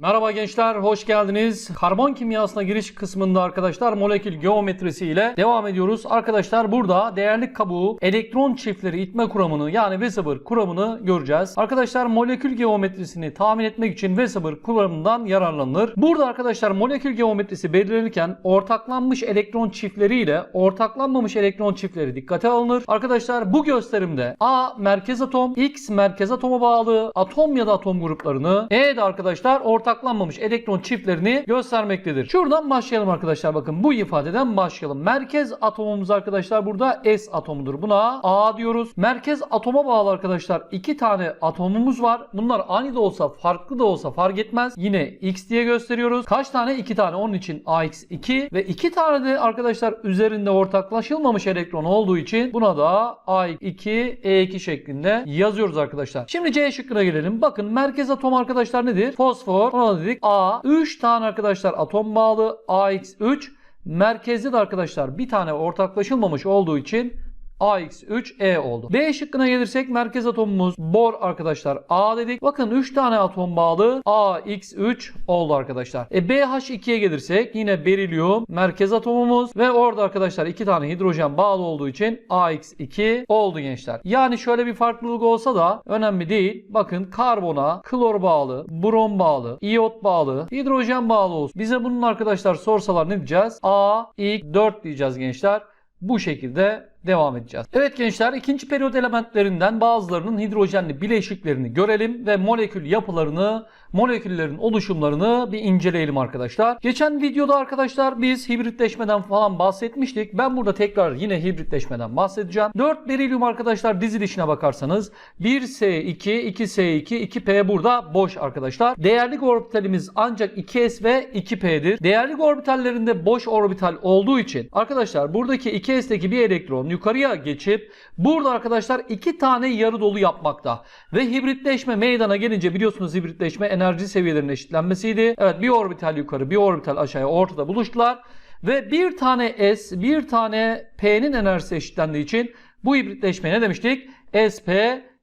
Merhaba gençler, hoş geldiniz. Karbon kimyasına giriş kısmında arkadaşlar molekül geometrisi ile devam ediyoruz. Arkadaşlar burada değerlik kabuğu elektron çiftleri itme kuramını yani Weber kuramını göreceğiz. Arkadaşlar molekül geometrisini tahmin etmek için Weber kuramından yararlanılır. Burada arkadaşlar molekül geometrisi belirlenirken ortaklanmış elektron çiftleri ile ortaklanmamış elektron çiftleri dikkate alınır. Arkadaşlar bu gösterimde A merkez atom, X merkez atoma bağlı atom ya da atom gruplarını, E de arkadaşlar ortaklanmamış elektron çiftlerini göstermektedir. Şuradan başlayalım arkadaşlar bakın bu ifadeden başlayalım. Merkez atomumuz arkadaşlar burada S atomudur. Buna A diyoruz. Merkez atoma bağlı arkadaşlar iki tane atomumuz var. Bunlar aynı da olsa farklı da olsa fark etmez. Yine X diye gösteriyoruz. Kaç tane? 2 tane. Onun için AX2 ve iki tane de arkadaşlar üzerinde ortaklaşılmamış elektron olduğu için buna da A2 E2 şeklinde yazıyoruz arkadaşlar. Şimdi C şıkkına gelelim. Bakın merkez atom arkadaşlar nedir? Fosfor. Ona dedik A. 3 tane arkadaşlar atom bağlı AX3. Merkezde de arkadaşlar bir tane ortaklaşılmamış olduğu için AX3E oldu. B şıkkına gelirsek merkez atomumuz bor arkadaşlar A dedik. Bakın 3 tane atom bağlı AX3 oldu arkadaşlar. E BH2'ye gelirsek yine berilyum merkez atomumuz ve orada arkadaşlar 2 tane hidrojen bağlı olduğu için AX2 oldu gençler. Yani şöyle bir farklılık olsa da önemli değil. Bakın karbona klor bağlı, brom bağlı, iyot bağlı, hidrojen bağlı olsun. Bize bunun arkadaşlar sorsalar ne diyeceğiz? A, ilk 4 diyeceğiz gençler. Bu şekilde devam edeceğiz. Evet gençler ikinci periyot elementlerinden bazılarının hidrojenli bileşiklerini görelim ve molekül yapılarını, moleküllerin oluşumlarını bir inceleyelim arkadaşlar. Geçen videoda arkadaşlar biz hibritleşmeden falan bahsetmiştik. Ben burada tekrar yine hibritleşmeden bahsedeceğim. 4 berilyum arkadaşlar dizilişine bakarsanız 1S2, 2S2, 2P burada boş arkadaşlar. Değerlik orbitalimiz ancak 2S ve 2P'dir. Değerlik orbitallerinde boş orbital olduğu için arkadaşlar buradaki 2S'teki bir elektron yukarıya geçip burada arkadaşlar iki tane yarı dolu yapmakta. Ve hibritleşme meydana gelince biliyorsunuz hibritleşme enerji seviyelerinin eşitlenmesiydi. Evet bir orbital yukarı bir orbital aşağıya ortada buluştular. Ve bir tane S bir tane P'nin enerjisi eşitlendiği için bu hibritleşmeye ne demiştik? SP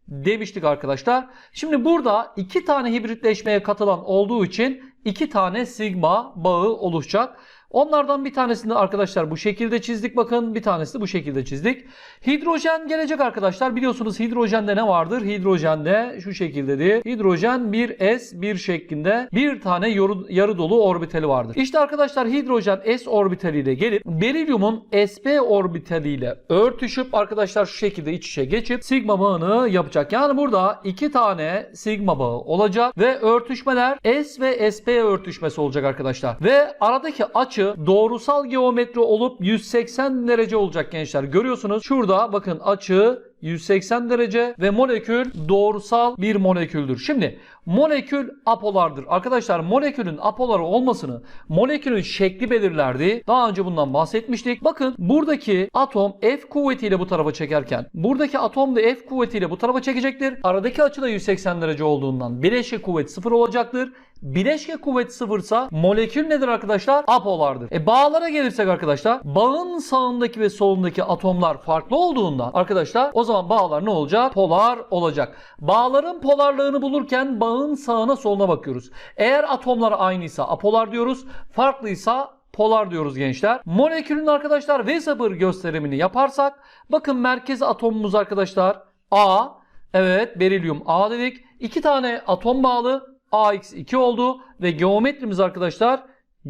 demiştik arkadaşlar. Şimdi burada iki tane hibritleşmeye katılan olduğu için iki tane sigma bağı oluşacak. Onlardan bir tanesini arkadaşlar bu şekilde çizdik bakın. Bir tanesi bu şekilde çizdik. Hidrojen gelecek arkadaşlar. Biliyorsunuz hidrojende ne vardır? Hidrojende şu şekildedir. Hidrojen bir S bir şeklinde bir tane yarı dolu orbitali vardır. İşte arkadaşlar hidrojen S orbitaliyle gelip berilyumun sp orbitaliyle örtüşüp arkadaşlar şu şekilde iç içe geçip sigma bağını yapacak. Yani burada iki tane sigma bağı olacak ve örtüşmeler S ve sp örtüşmesi olacak arkadaşlar. Ve aradaki açı doğrusal geometri olup 180 derece olacak gençler. Görüyorsunuz şurada bakın açı 180 derece ve molekül doğrusal bir moleküldür. Şimdi molekül apolardır. Arkadaşlar molekülün apoları olmasını molekülün şekli belirlerdi. Daha önce bundan bahsetmiştik. Bakın buradaki atom F kuvvetiyle bu tarafa çekerken buradaki atom da F kuvvetiyle bu tarafa çekecektir. Aradaki açı da 180 derece olduğundan bileşke kuvvet sıfır olacaktır. Bileşke kuvvet sıfırsa molekül nedir arkadaşlar? Apolardır. E bağlara gelirsek arkadaşlar bağın sağındaki ve solundaki atomlar farklı olduğundan arkadaşlar o zaman bağlar ne olacak? Polar olacak. Bağların polarlığını bulurken bağın sağına soluna bakıyoruz. Eğer atomlar aynıysa apolar diyoruz. Farklıysa polar diyoruz gençler. Molekülün arkadaşlar Weber gösterimini yaparsak bakın merkez atomumuz arkadaşlar A. Evet berilyum A dedik. İki tane atom bağlı AX2 oldu ve geometrimiz arkadaşlar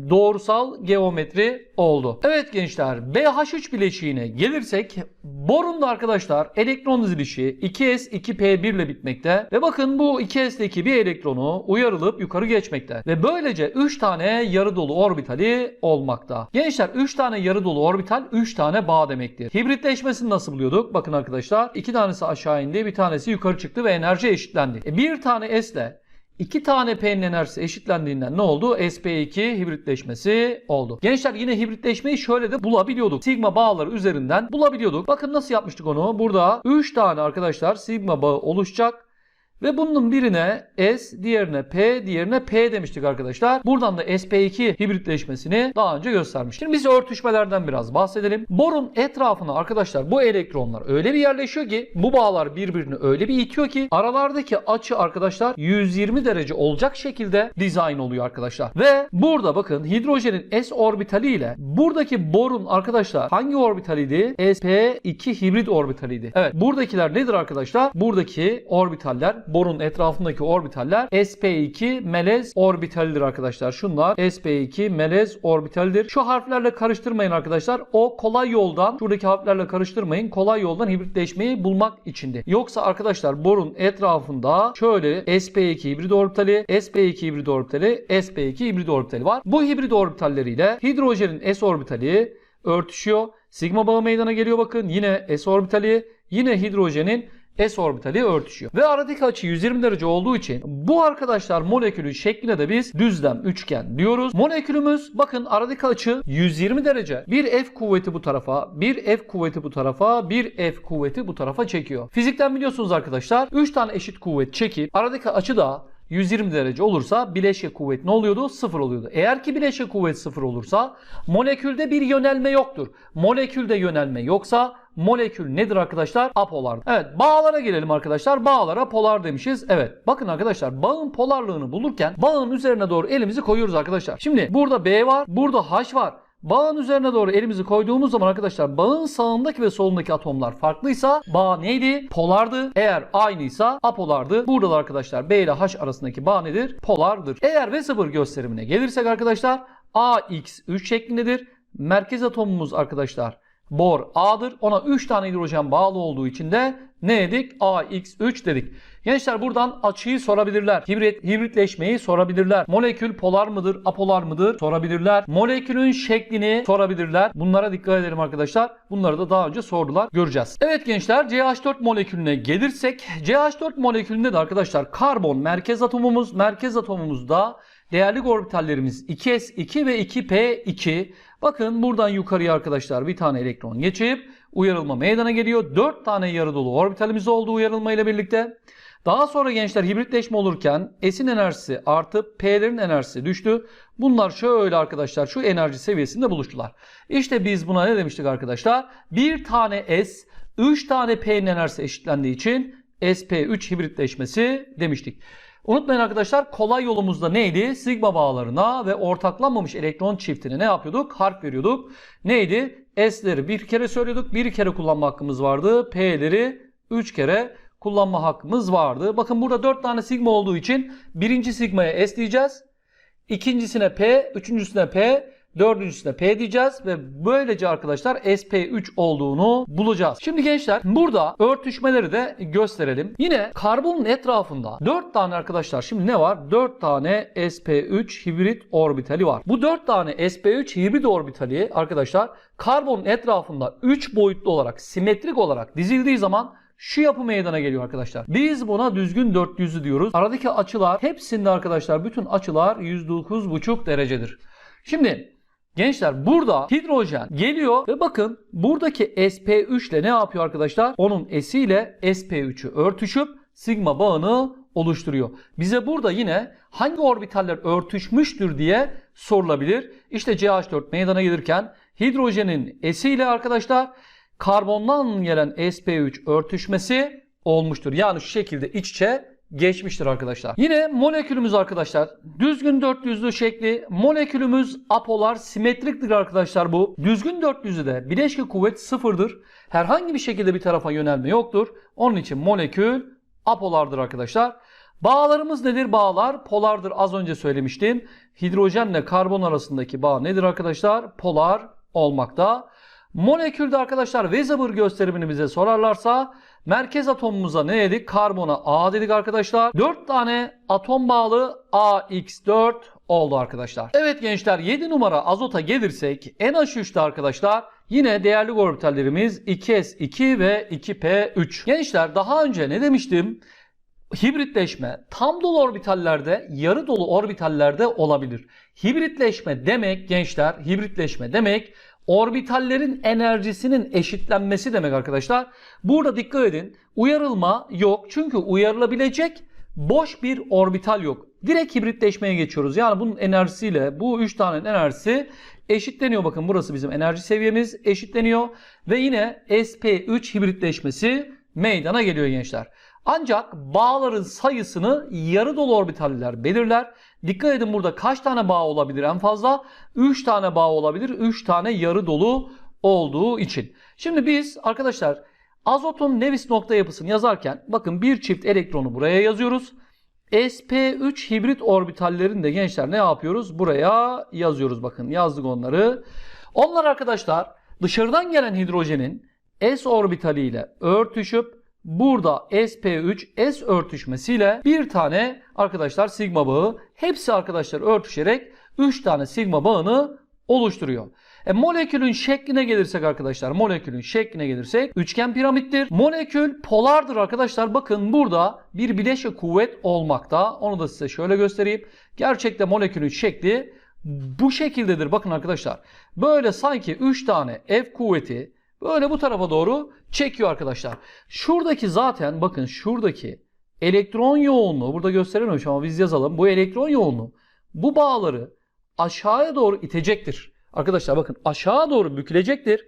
doğrusal geometri oldu. Evet gençler BH3 bileşiğine gelirsek borunda arkadaşlar elektron dizilişi 2s 2p1 ile bitmekte ve bakın bu 2s'teki bir elektronu uyarılıp yukarı geçmekte ve böylece 3 tane yarı dolu orbitali olmakta. Gençler 3 tane yarı dolu orbital 3 tane bağ demektir. Hibritleşmesini nasıl buluyorduk? Bakın arkadaşlar 2 tanesi aşağı indi bir tanesi yukarı çıktı ve enerji eşitlendi. E, bir tane s ile İki tane P'nin enerjisi eşitlendiğinden ne oldu? SP2 hibritleşmesi oldu. Gençler yine hibritleşmeyi şöyle de bulabiliyorduk. Sigma bağları üzerinden bulabiliyorduk. Bakın nasıl yapmıştık onu? Burada 3 tane arkadaşlar sigma bağı oluşacak. Ve bunun birine S, diğerine P, diğerine P demiştik arkadaşlar. Buradan da SP2 hibritleşmesini daha önce göstermiştik. Şimdi biz örtüşmelerden biraz bahsedelim. Borun etrafına arkadaşlar bu elektronlar öyle bir yerleşiyor ki bu bağlar birbirini öyle bir itiyor ki aralardaki açı arkadaşlar 120 derece olacak şekilde dizayn oluyor arkadaşlar. Ve burada bakın hidrojenin S orbitali ile buradaki borun arkadaşlar hangi orbitaliydi? SP2 hibrit orbitaliydi. Evet buradakiler nedir arkadaşlar? Buradaki orbitaller borun etrafındaki orbitaller sp2 melez orbitalidir arkadaşlar. Şunlar sp2 melez orbitalidir. Şu harflerle karıştırmayın arkadaşlar. O kolay yoldan şuradaki harflerle karıştırmayın. Kolay yoldan hibritleşmeyi bulmak içindi. Yoksa arkadaşlar borun etrafında şöyle sp2 hibrit orbitali, sp2 hibrit orbitali, sp2 hibrit orbitali var. Bu hibrit orbitalleriyle hidrojenin s orbitali örtüşüyor. Sigma bağı meydana geliyor bakın. Yine s orbitali, yine hidrojenin S orbitali örtüşüyor. Ve aradaki açı 120 derece olduğu için bu arkadaşlar molekülün şekline de biz düzlem üçgen diyoruz. Molekülümüz bakın aradaki açı 120 derece. Bir F kuvveti bu tarafa, bir F kuvveti bu tarafa, bir F kuvveti bu tarafa çekiyor. Fizikten biliyorsunuz arkadaşlar 3 tane eşit kuvvet çekip aradaki açı da 120 derece olursa bileşke kuvvet ne oluyordu? Sıfır oluyordu. Eğer ki bileşke kuvvet sıfır olursa molekülde bir yönelme yoktur. Molekülde yönelme yoksa molekül nedir arkadaşlar? Apolar. Evet bağlara gelelim arkadaşlar. Bağlara polar demişiz. Evet bakın arkadaşlar bağın polarlığını bulurken bağın üzerine doğru elimizi koyuyoruz arkadaşlar. Şimdi burada B var, burada H var. Bağın üzerine doğru elimizi koyduğumuz zaman arkadaşlar bağın sağındaki ve solundaki atomlar farklıysa bağ neydi? Polardı. Eğer aynıysa apolardı. Burada da arkadaşlar B ile H arasındaki bağ nedir? Polardır. Eğer V0 gösterimine gelirsek arkadaşlar AX3 şeklindedir. Merkez atomumuz arkadaşlar bor A'dır. Ona 3 tane hidrojen bağlı olduğu için de ne dedik? AX3 dedik. Gençler buradan açıyı sorabilirler. Hibrit, hibritleşmeyi sorabilirler. Molekül polar mıdır, apolar mıdır sorabilirler. Molekülün şeklini sorabilirler. Bunlara dikkat edelim arkadaşlar. Bunları da daha önce sordular. Göreceğiz. Evet gençler CH4 molekülüne gelirsek CH4 molekülünde de arkadaşlar karbon merkez atomumuz. Merkez atomumuzda değerli orbitallerimiz 2s2 ve 2p2. Bakın buradan yukarıya arkadaşlar bir tane elektron geçip uyarılma meydana geliyor. 4 tane yarı dolu orbitalimiz oldu uyarılma ile birlikte. Daha sonra gençler hibritleşme olurken S'in enerjisi artıp P'lerin enerjisi düştü. Bunlar şöyle arkadaşlar şu enerji seviyesinde buluştular. İşte biz buna ne demiştik arkadaşlar? Bir tane S 3 tane P'nin enerjisi eşitlendiği için SP3 hibritleşmesi demiştik. Unutmayın arkadaşlar kolay yolumuzda neydi? Sigma bağlarına ve ortaklanmamış elektron çiftine ne yapıyorduk? Harf veriyorduk. Neydi? S'leri bir kere söylüyorduk. Bir kere kullanma hakkımız vardı. P'leri 3 kere kullanma hakkımız vardı. Bakın burada 4 tane sigma olduğu için birinci sigmaya S diyeceğiz. İkincisine P, üçüncüsüne P, dördüncüsüne P diyeceğiz ve böylece arkadaşlar SP3 olduğunu bulacağız. Şimdi gençler burada örtüşmeleri de gösterelim. Yine karbonun etrafında 4 tane arkadaşlar şimdi ne var? 4 tane SP3 hibrit orbitali var. Bu 4 tane SP3 hibrit orbitali arkadaşlar karbonun etrafında 3 boyutlu olarak simetrik olarak dizildiği zaman şu yapı meydana geliyor arkadaşlar. Biz buna düzgün 400'lü diyoruz. Aradaki açılar hepsinde arkadaşlar bütün açılar 109,5 derecedir. Şimdi Gençler burada hidrojen geliyor ve bakın buradaki sp3 ile ne yapıyor arkadaşlar? Onun S ile sp3'ü örtüşüp sigma bağını oluşturuyor. Bize burada yine hangi orbitaller örtüşmüştür diye sorulabilir. İşte CH4 meydana gelirken hidrojenin S ile arkadaşlar karbondan gelen sp3 örtüşmesi olmuştur. Yani şu şekilde iç içe geçmiştir arkadaşlar. Yine molekülümüz arkadaşlar düzgün 400'lü şekli molekülümüz apolar simetriktir arkadaşlar bu. Düzgün 400'de bileşke kuvvet sıfırdır. Herhangi bir şekilde bir tarafa yönelme yoktur. Onun için molekül apolardır arkadaşlar. Bağlarımız nedir? Bağlar polardır. Az önce söylemiştim. Hidrojenle karbon arasındaki bağ nedir arkadaşlar? Polar olmakta. Molekülde arkadaşlar Weber gösterimini bize sorarlarsa merkez atomumuza ne dedik? Karbona A dedik arkadaşlar. 4 tane atom bağlı AX4 oldu arkadaşlar. Evet gençler 7 numara azota gelirsek NH3'te arkadaşlar yine değerli orbitallerimiz 2s2 ve 2p3. Gençler daha önce ne demiştim? Hibritleşme tam dolu orbitallerde, yarı dolu orbitallerde olabilir. Hibritleşme demek gençler, hibritleşme demek Orbitallerin enerjisinin eşitlenmesi demek arkadaşlar. Burada dikkat edin. Uyarılma yok. Çünkü uyarılabilecek boş bir orbital yok. Direkt hibritleşmeye geçiyoruz. Yani bunun enerjisiyle bu 3 tane enerjisi eşitleniyor. Bakın burası bizim enerji seviyemiz eşitleniyor. Ve yine sp3 hibritleşmesi meydana geliyor gençler. Ancak bağların sayısını yarı dolu orbitaller belirler. Dikkat edin burada kaç tane bağ olabilir en fazla? 3 tane bağ olabilir. 3 tane yarı dolu olduğu için. Şimdi biz arkadaşlar azotun Lewis nokta yapısını yazarken bakın bir çift elektronu buraya yazıyoruz. sp3 hibrit orbitallerini de gençler ne yapıyoruz? Buraya yazıyoruz bakın yazdık onları. Onlar arkadaşlar dışarıdan gelen hidrojenin s orbitaliyle örtüşüp burada sp3 s örtüşmesiyle bir tane arkadaşlar sigma bağı hepsi arkadaşlar örtüşerek 3 tane sigma bağını oluşturuyor. E, molekülün şekline gelirsek arkadaşlar molekülün şekline gelirsek üçgen piramittir. Molekül polardır arkadaşlar. Bakın burada bir bileşe kuvvet olmakta. Onu da size şöyle göstereyim. Gerçekte molekülün şekli bu şekildedir. Bakın arkadaşlar. Böyle sanki 3 tane F kuvveti böyle bu tarafa doğru çekiyor arkadaşlar. Şuradaki zaten bakın şuradaki elektron yoğunluğu burada gösterememiş ama biz yazalım. Bu elektron yoğunluğu bu bağları aşağıya doğru itecektir. Arkadaşlar bakın aşağı doğru bükülecektir.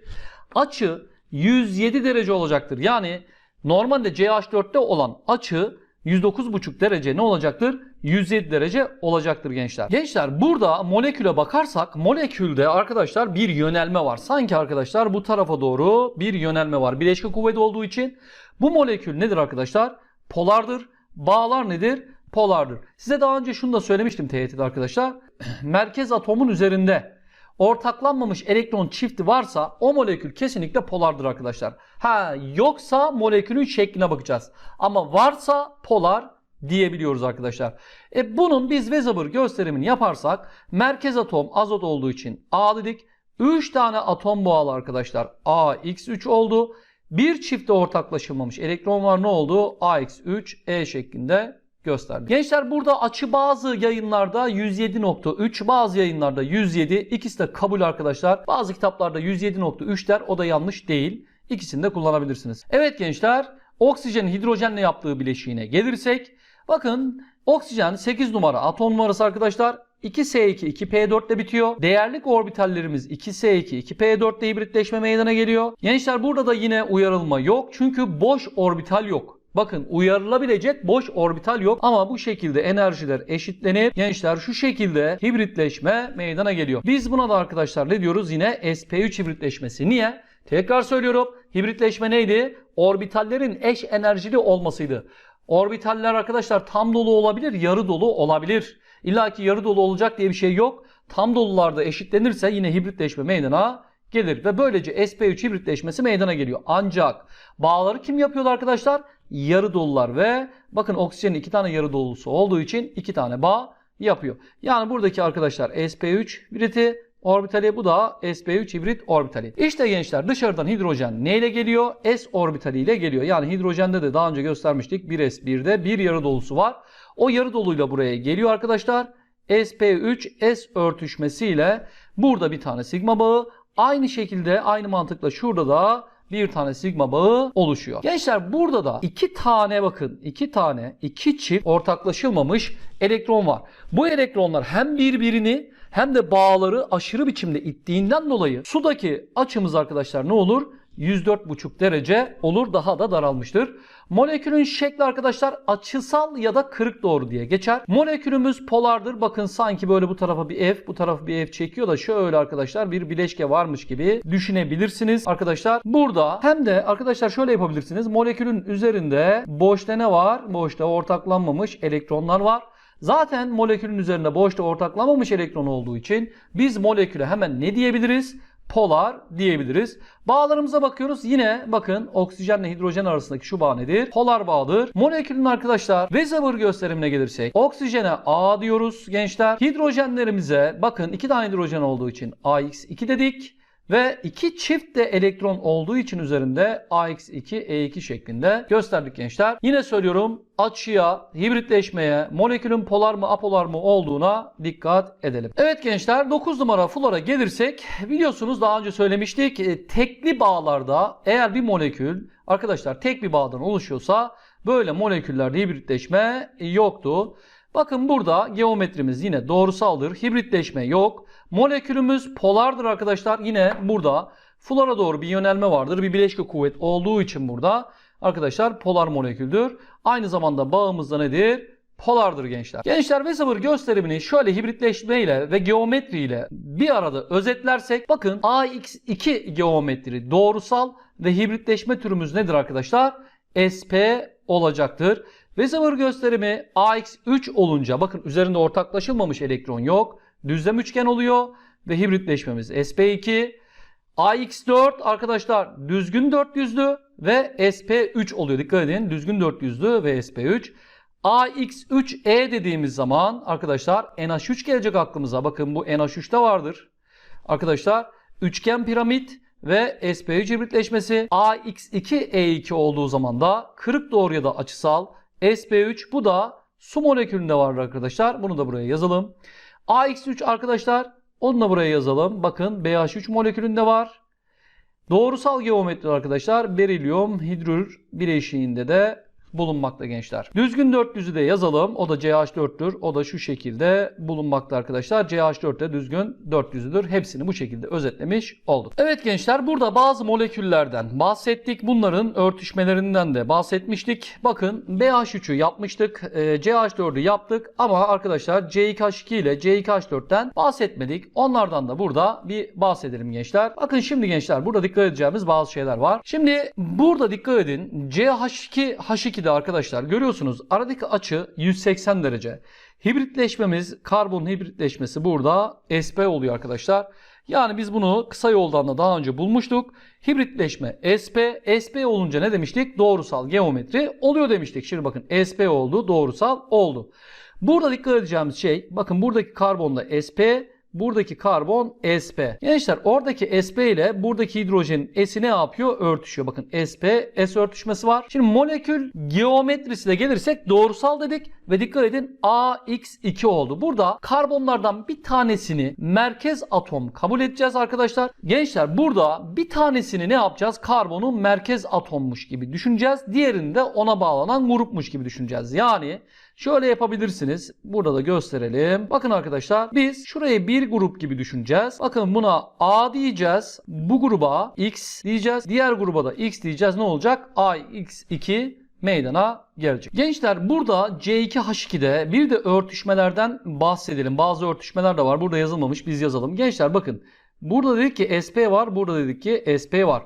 Açı 107 derece olacaktır. Yani normalde CH4'te olan açı 109,5 derece ne olacaktır? 107 derece olacaktır gençler. Gençler burada moleküle bakarsak molekülde arkadaşlar bir yönelme var. Sanki arkadaşlar bu tarafa doğru bir yönelme var. Bileşke kuvveti olduğu için bu molekül nedir arkadaşlar? Polardır. Bağlar nedir? Polardır. Size daha önce şunu da söylemiştim TYT'de arkadaşlar. Merkez atomun üzerinde ortaklanmamış elektron çifti varsa o molekül kesinlikle polardır arkadaşlar. Ha yoksa molekülün şekline bakacağız. Ama varsa polar diyebiliyoruz arkadaşlar. E bunun biz Weber gösterimini yaparsak merkez atom azot olduğu için A dedik. 3 tane atom bağlı arkadaşlar. AX3 oldu. Bir çifte ortaklaşılmamış elektron var ne oldu? AX3 E şeklinde gösterdi. Gençler burada açı bazı yayınlarda 107.3 bazı yayınlarda 107 ikisi de kabul arkadaşlar. Bazı kitaplarda 107.3 der o da yanlış değil. İkisini de kullanabilirsiniz. Evet gençler oksijenin hidrojenle yaptığı bileşiğine gelirsek bakın oksijen 8 numara atom numarası arkadaşlar 2S2 2P4 ile bitiyor. Değerlik orbitallerimiz 2S2 2P4 ile hibritleşme meydana geliyor. Gençler burada da yine uyarılma yok. Çünkü boş orbital yok. Bakın uyarılabilecek boş orbital yok ama bu şekilde enerjiler eşitlenip gençler şu şekilde hibritleşme meydana geliyor. Biz buna da arkadaşlar ne diyoruz? Yine sp3 hibritleşmesi. Niye? Tekrar söylüyorum. Hibritleşme neydi? Orbitallerin eş enerjili olmasıydı. Orbitaller arkadaşlar tam dolu olabilir, yarı dolu olabilir. İlla ki yarı dolu olacak diye bir şey yok. Tam dolularda eşitlenirse yine hibritleşme meydana gelir ve böylece sp3 hibritleşmesi meydana geliyor. Ancak bağları kim yapıyordu arkadaşlar? Yarı dolular ve bakın oksijenin iki tane yarı dolusu olduğu için iki tane bağ yapıyor. Yani buradaki arkadaşlar sp3 hibriti orbitali bu da sp3 hibrit orbitali. İşte gençler dışarıdan hidrojen neyle geliyor? S orbitali ile geliyor. Yani hidrojende de daha önce göstermiştik 1s1'de bir yarı dolusu var. O yarı doluyla buraya geliyor arkadaşlar. sp3 s örtüşmesiyle burada bir tane sigma bağı Aynı şekilde aynı mantıkla şurada da bir tane sigma bağı oluşuyor. Gençler burada da iki tane bakın iki tane iki çift ortaklaşılmamış elektron var. Bu elektronlar hem birbirini hem de bağları aşırı biçimde ittiğinden dolayı sudaki açımız arkadaşlar ne olur? 104,5 derece olur daha da daralmıştır. Molekülün şekli arkadaşlar açısal ya da kırık doğru diye geçer. Molekülümüz polardır. Bakın sanki böyle bu tarafa bir F bu tarafa bir F çekiyor da şöyle arkadaşlar bir bileşke varmış gibi düşünebilirsiniz arkadaşlar. Burada hem de arkadaşlar şöyle yapabilirsiniz. Molekülün üzerinde boşta ne var? Boşta ortaklanmamış elektronlar var. Zaten molekülün üzerinde boşta ortaklanmamış elektron olduğu için biz moleküle hemen ne diyebiliriz? Polar diyebiliriz. Bağlarımıza bakıyoruz. Yine bakın oksijenle hidrojen arasındaki şu bağ nedir? Polar bağdır. Molekülün arkadaşlar Weber gösterimine gelirsek oksijene A diyoruz gençler. Hidrojenlerimize bakın iki tane hidrojen olduğu için AX2 dedik. Ve iki çift de elektron olduğu için üzerinde AX2, E2 şeklinde gösterdik gençler. Yine söylüyorum açıya, hibritleşmeye, molekülün polar mı apolar mı olduğuna dikkat edelim. Evet gençler 9 numara flora gelirsek biliyorsunuz daha önce söylemiştik e, tekli bağlarda eğer bir molekül arkadaşlar tek bir bağdan oluşuyorsa böyle moleküllerde hibritleşme yoktu. Bakın burada geometrimiz yine doğrusaldır. Hibritleşme yok. Molekülümüz polardır arkadaşlar. Yine burada flora doğru bir yönelme vardır. Bir bileşke kuvvet olduğu için burada arkadaşlar polar moleküldür. Aynı zamanda bağımız da nedir? Polardır gençler. Gençler ve sıfır gösterimini şöyle hibritleşmeyle ve geometriyle bir arada özetlersek bakın AX2 geometri doğrusal ve hibritleşme türümüz nedir arkadaşlar? SP olacaktır. Ve sıfır gösterimi AX3 olunca bakın üzerinde ortaklaşılmamış elektron yok. Düzlem üçgen oluyor ve hibritleşmemiz SP2. AX4 arkadaşlar düzgün 400'lü ve SP3 oluyor. Dikkat edin düzgün 400'lü ve SP3. AX3E dediğimiz zaman arkadaşlar NH3 gelecek aklımıza. Bakın bu NH3'te vardır. Arkadaşlar üçgen piramit ve SP3 hibritleşmesi AX2E2 olduğu zaman da kırık doğruya da açısal SP3 bu da su molekülünde var arkadaşlar. Bunu da buraya yazalım. AX3 arkadaşlar onu da buraya yazalım. Bakın BH3 molekülünde var. Doğrusal geometri arkadaşlar berilyum hidrür bileşiğinde de bulunmakta gençler. Düzgün 400'ü de yazalım. O da CH4'tür. O da şu şekilde bulunmakta arkadaşlar. CH4 de düzgün 400'üdür. Hepsini bu şekilde özetlemiş olduk. Evet gençler burada bazı moleküllerden bahsettik. Bunların örtüşmelerinden de bahsetmiştik. Bakın BH3'ü yapmıştık. E, CH4'ü yaptık. Ama arkadaşlar C2H2 ile C2H4'ten bahsetmedik. Onlardan da burada bir bahsedelim gençler. Bakın şimdi gençler burada dikkat edeceğimiz bazı şeyler var. Şimdi burada dikkat edin. CH2 H2 de arkadaşlar görüyorsunuz aradaki açı 180 derece. Hibritleşmemiz karbon hibritleşmesi burada SP oluyor arkadaşlar. Yani biz bunu kısa yoldan da daha önce bulmuştuk. Hibritleşme SP, SP olunca ne demiştik? Doğrusal geometri oluyor demiştik. Şimdi bakın SP oldu, doğrusal oldu. Burada dikkat edeceğimiz şey, bakın buradaki karbonda SP, buradaki karbon SP. Gençler oradaki SP ile buradaki hidrojenin S'i ne yapıyor? Örtüşüyor. Bakın SP, S örtüşmesi var. Şimdi molekül geometrisine gelirsek doğrusal dedik ve dikkat edin AX2 oldu. Burada karbonlardan bir tanesini merkez atom kabul edeceğiz arkadaşlar. Gençler burada bir tanesini ne yapacağız? Karbonun merkez atommuş gibi düşüneceğiz. Diğerini de ona bağlanan grupmuş gibi düşüneceğiz. Yani Şöyle yapabilirsiniz. Burada da gösterelim. Bakın arkadaşlar biz şurayı bir grup gibi düşüneceğiz. Bakın buna A diyeceğiz. Bu gruba X diyeceğiz. Diğer gruba da X diyeceğiz. Ne olacak? AX2 meydana gelecek. Gençler burada C2H2'de bir de örtüşmelerden bahsedelim. Bazı örtüşmeler de var. Burada yazılmamış. Biz yazalım. Gençler bakın. Burada dedik ki SP var. Burada dedik ki SP var.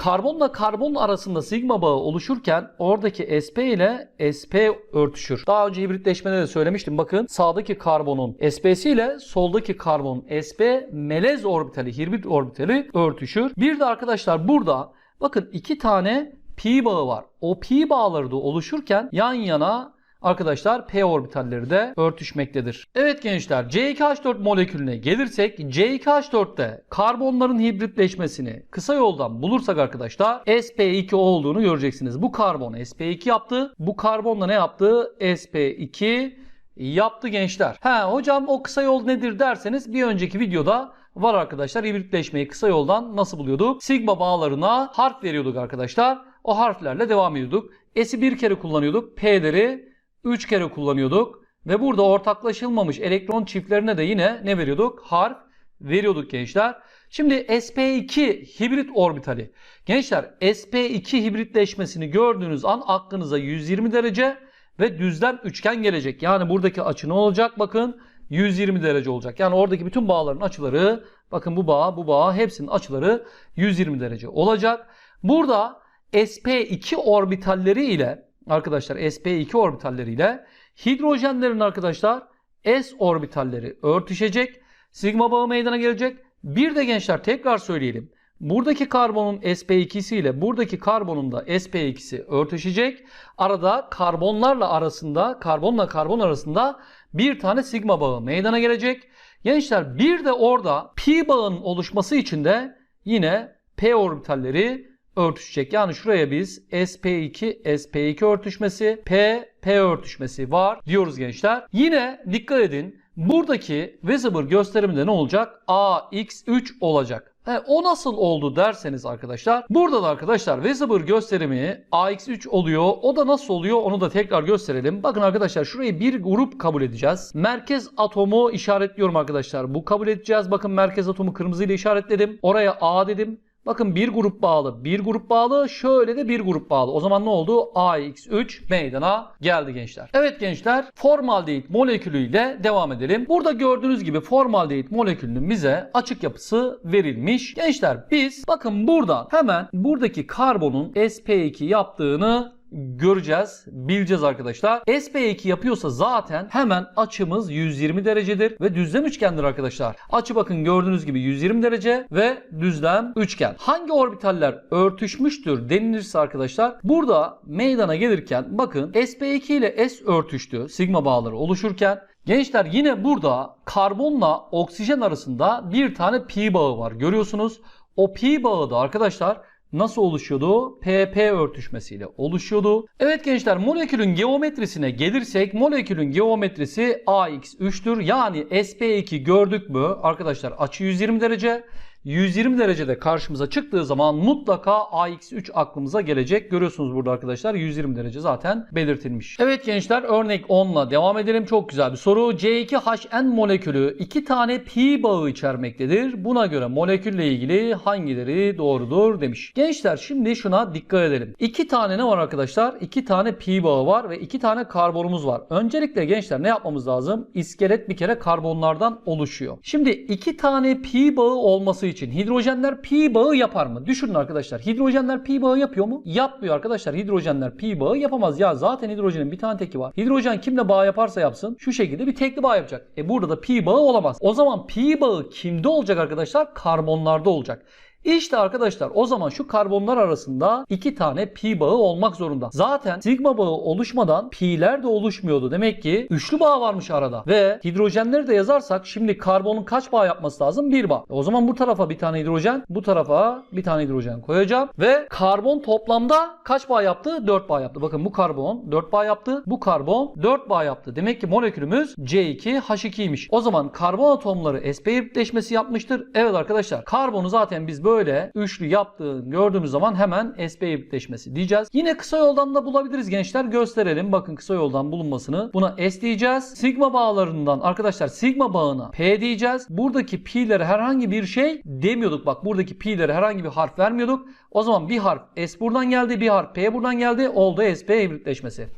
Karbonla karbon arasında sigma bağı oluşurken oradaki sp ile sp örtüşür. Daha önce hibritleşmede de söylemiştim. Bakın sağdaki karbonun sp'si ile soldaki karbon sp melez orbitali, hibrit orbitali örtüşür. Bir de arkadaşlar burada bakın iki tane pi bağı var. O pi bağları da oluşurken yan yana arkadaşlar p orbitalleri de örtüşmektedir. Evet gençler C2H4 molekülüne gelirsek C2H4'te karbonların hibritleşmesini kısa yoldan bulursak arkadaşlar sp2 olduğunu göreceksiniz. Bu karbon sp2 yaptı. Bu karbonla ne yaptı? sp2 yaptı gençler. Ha hocam o kısa yol nedir derseniz bir önceki videoda var arkadaşlar. Hibritleşmeyi kısa yoldan nasıl buluyorduk? Sigma bağlarına harf veriyorduk arkadaşlar. O harflerle devam ediyorduk. S'i bir kere kullanıyorduk. P'leri 3 kere kullanıyorduk. Ve burada ortaklaşılmamış elektron çiftlerine de yine ne veriyorduk? Harf veriyorduk gençler. Şimdi sp2 hibrit orbitali. Gençler sp2 hibritleşmesini gördüğünüz an aklınıza 120 derece ve düzlem üçgen gelecek. Yani buradaki açı ne olacak? Bakın 120 derece olacak. Yani oradaki bütün bağların açıları bakın bu bağ bu bağ hepsinin açıları 120 derece olacak. Burada sp2 orbitalleri ile arkadaşlar sp2 orbitalleriyle hidrojenlerin arkadaşlar s orbitalleri örtüşecek. Sigma bağı meydana gelecek. Bir de gençler tekrar söyleyelim. Buradaki karbonun sp2'si ile buradaki karbonun da sp2'si örtüşecek. Arada karbonlarla arasında, karbonla karbon arasında bir tane sigma bağı meydana gelecek. Gençler bir de orada pi bağının oluşması için de yine p orbitalleri örtüşecek. Yani şuraya biz sp2 sp2 örtüşmesi, p p örtüşmesi var diyoruz gençler. Yine dikkat edin. Buradaki Weber gösteriminde ne olacak? AX3 olacak. He, o nasıl oldu derseniz arkadaşlar. Burada da arkadaşlar Weber gösterimi AX3 oluyor. O da nasıl oluyor onu da tekrar gösterelim. Bakın arkadaşlar şurayı bir grup kabul edeceğiz. Merkez atomu işaretliyorum arkadaşlar. Bu kabul edeceğiz. Bakın merkez atomu kırmızı ile işaretledim. Oraya A dedim. Bakın bir grup bağlı, bir grup bağlı, şöyle de bir grup bağlı. O zaman ne oldu? AX3 meydana geldi gençler. Evet gençler, formaldehit molekülüyle devam edelim. Burada gördüğünüz gibi formaldehit molekülünün bize açık yapısı verilmiş. Gençler biz bakın buradan hemen buradaki karbonun sp2 yaptığını göreceğiz, bileceğiz arkadaşlar. SP2 yapıyorsa zaten hemen açımız 120 derecedir ve düzlem üçgendir arkadaşlar. Açı bakın gördüğünüz gibi 120 derece ve düzlem üçgen. Hangi orbitaller örtüşmüştür denilirse arkadaşlar burada meydana gelirken bakın SP2 ile S örtüştü sigma bağları oluşurken Gençler yine burada karbonla oksijen arasında bir tane pi bağı var görüyorsunuz. O pi bağı da arkadaşlar nasıl oluşuyordu? PP örtüşmesiyle oluşuyordu. Evet gençler molekülün geometrisine gelirsek molekülün geometrisi AX3'tür. Yani SP2 gördük mü arkadaşlar açı 120 derece. 120 derecede karşımıza çıktığı zaman mutlaka AX3 aklımıza gelecek. Görüyorsunuz burada arkadaşlar 120 derece zaten belirtilmiş. Evet gençler örnek 10 ile devam edelim. Çok güzel bir soru. C2HN molekülü iki tane pi bağı içermektedir. Buna göre molekülle ilgili hangileri doğrudur demiş. Gençler şimdi şuna dikkat edelim. İki tane ne var arkadaşlar? İki tane pi bağı var ve iki tane karbonumuz var. Öncelikle gençler ne yapmamız lazım? İskelet bir kere karbonlardan oluşuyor. Şimdi iki tane pi bağı olması için hidrojenler pi bağı yapar mı? Düşünün arkadaşlar. Hidrojenler pi bağı yapıyor mu? Yapmıyor arkadaşlar. Hidrojenler pi bağı yapamaz. Ya zaten hidrojenin bir tane teki var. Hidrojen kimle bağ yaparsa yapsın şu şekilde bir tekli bağ yapacak. E burada da pi bağı olamaz. O zaman pi bağı kimde olacak arkadaşlar? Karbonlarda olacak. İşte arkadaşlar o zaman şu karbonlar arasında iki tane pi bağı olmak zorunda. Zaten sigma bağı oluşmadan pi'ler de oluşmuyordu. Demek ki üçlü bağ varmış arada. Ve hidrojenleri de yazarsak şimdi karbonun kaç bağ yapması lazım? Bir bağ. O zaman bu tarafa bir tane hidrojen, bu tarafa bir tane hidrojen koyacağım. Ve karbon toplamda kaç bağ yaptı? 4 bağ yaptı. Bakın bu karbon 4 bağ yaptı. Bu karbon 4 bağ yaptı. Demek ki molekülümüz C2H2'ymiş. O zaman karbon atomları sp birleşmesi yapmıştır. Evet arkadaşlar karbonu zaten biz böyle üçlü yaptığını gördüğümüz zaman hemen sp birleşmesi diyeceğiz. Yine kısa yoldan da bulabiliriz gençler. Gösterelim. Bakın kısa yoldan bulunmasını. Buna S diyeceğiz. Sigma bağlarından arkadaşlar sigma bağına P diyeceğiz. Buradaki pi'lere herhangi bir şey demiyorduk. Bak buradaki pi'lere herhangi bir harf vermiyorduk. O zaman bir harf S buradan geldi, bir harf P buradan geldi. Oldu SP hibritleşmesi.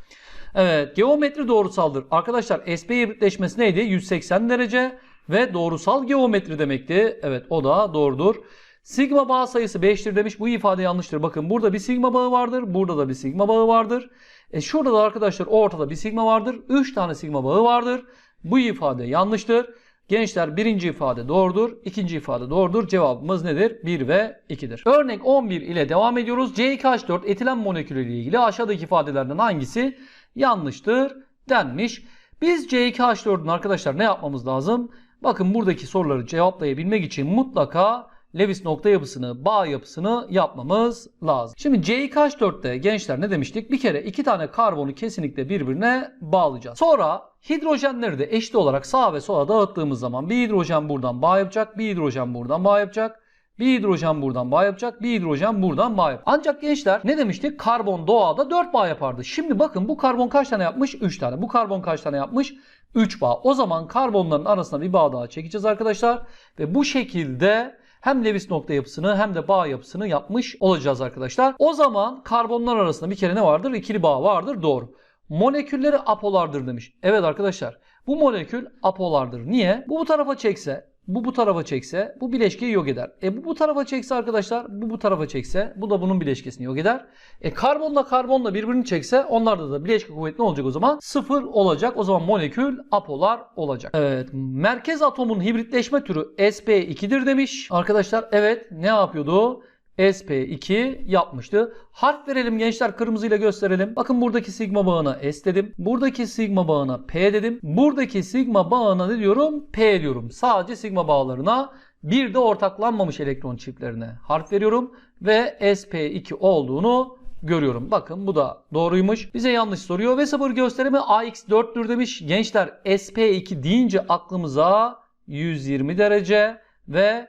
Evet, geometri doğrusaldır. Arkadaşlar SP hibritleşmesi neydi? 180 derece ve doğrusal geometri demekti. Evet, o da doğrudur. Sigma bağ sayısı 5'tir demiş. Bu ifade yanlıştır. Bakın burada bir sigma bağı vardır. Burada da bir sigma bağı vardır. E şurada da arkadaşlar ortada bir sigma vardır. 3 tane sigma bağı vardır. Bu ifade yanlıştır. Gençler birinci ifade doğrudur. ikinci ifade doğrudur. Cevabımız nedir? 1 ve 2'dir. Örnek 11 ile devam ediyoruz. C2H4 etilen molekülü ile ilgili aşağıdaki ifadelerden hangisi yanlıştır denmiş. Biz C2H4'ün arkadaşlar ne yapmamız lazım? Bakın buradaki soruları cevaplayabilmek için mutlaka Lewis nokta yapısını, bağ yapısını yapmamız lazım. Şimdi C2H4'te gençler ne demiştik? Bir kere iki tane karbonu kesinlikle birbirine bağlayacağız. Sonra hidrojenleri de eşit olarak sağa ve sola dağıttığımız zaman bir hidrojen buradan bağ yapacak, bir hidrojen buradan bağ yapacak. Bir hidrojen buradan bağ yapacak, bir hidrojen buradan bağ yapacak. Ancak gençler ne demiştik? Karbon doğada 4 bağ yapardı. Şimdi bakın bu karbon kaç tane yapmış? 3 tane. Bu karbon kaç tane yapmış? 3 bağ. O zaman karbonların arasına bir bağ daha çekeceğiz arkadaşlar. Ve bu şekilde hem Lewis nokta yapısını hem de bağ yapısını yapmış olacağız arkadaşlar. O zaman karbonlar arasında bir kere ne vardır? İkili bağ vardır. Doğru. Molekülleri apolardır demiş. Evet arkadaşlar bu molekül apolardır. Niye? Bu bu tarafa çekse bu bu tarafa çekse bu bileşkeyi yok eder. E bu bu tarafa çekse arkadaşlar bu bu tarafa çekse bu da bunun bileşkesini yok eder. E karbonla karbonla birbirini çekse onlarda da bileşke kuvveti ne olacak o zaman? Sıfır olacak. O zaman molekül apolar olacak. Evet merkez atomun hibritleşme türü sp2'dir demiş. Arkadaşlar evet ne yapıyordu? SP2 yapmıştı. Harf verelim gençler kırmızıyla gösterelim. Bakın buradaki sigma bağına S dedim. Buradaki sigma bağına P dedim. Buradaki sigma bağına ne diyorum? P diyorum. Sadece sigma bağlarına Bir de ortaklanmamış elektron çiftlerine harf veriyorum ve sp2 olduğunu görüyorum. Bakın bu da doğruymuş. Bize yanlış soruyor ve sıfır gösterimi AX4'tür demiş. Gençler SP2 deyince aklımıza 120 derece ve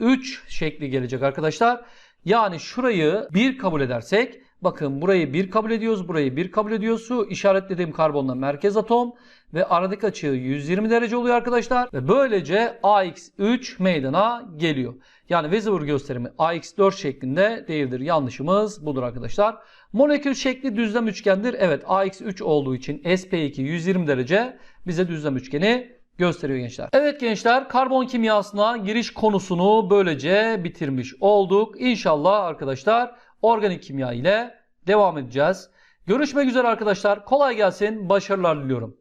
AX3 şekli gelecek arkadaşlar. Yani şurayı 1 kabul edersek bakın burayı 1 kabul ediyoruz, burayı 1 kabul ediyoruz. Şu işaretlediğim karbonla merkez atom ve aradaki açı 120 derece oluyor arkadaşlar. Ve böylece AX3 meydana geliyor. Yani Weissenberg gösterimi AX4 şeklinde değildir. Yanlışımız budur arkadaşlar. Molekül şekli düzlem üçgendir. Evet AX3 olduğu için sp2 120 derece bize düzlem üçgeni gösteriyor gençler. Evet gençler karbon kimyasına giriş konusunu böylece bitirmiş olduk. İnşallah arkadaşlar organik kimya ile devam edeceğiz. Görüşmek üzere arkadaşlar. Kolay gelsin. Başarılar diliyorum.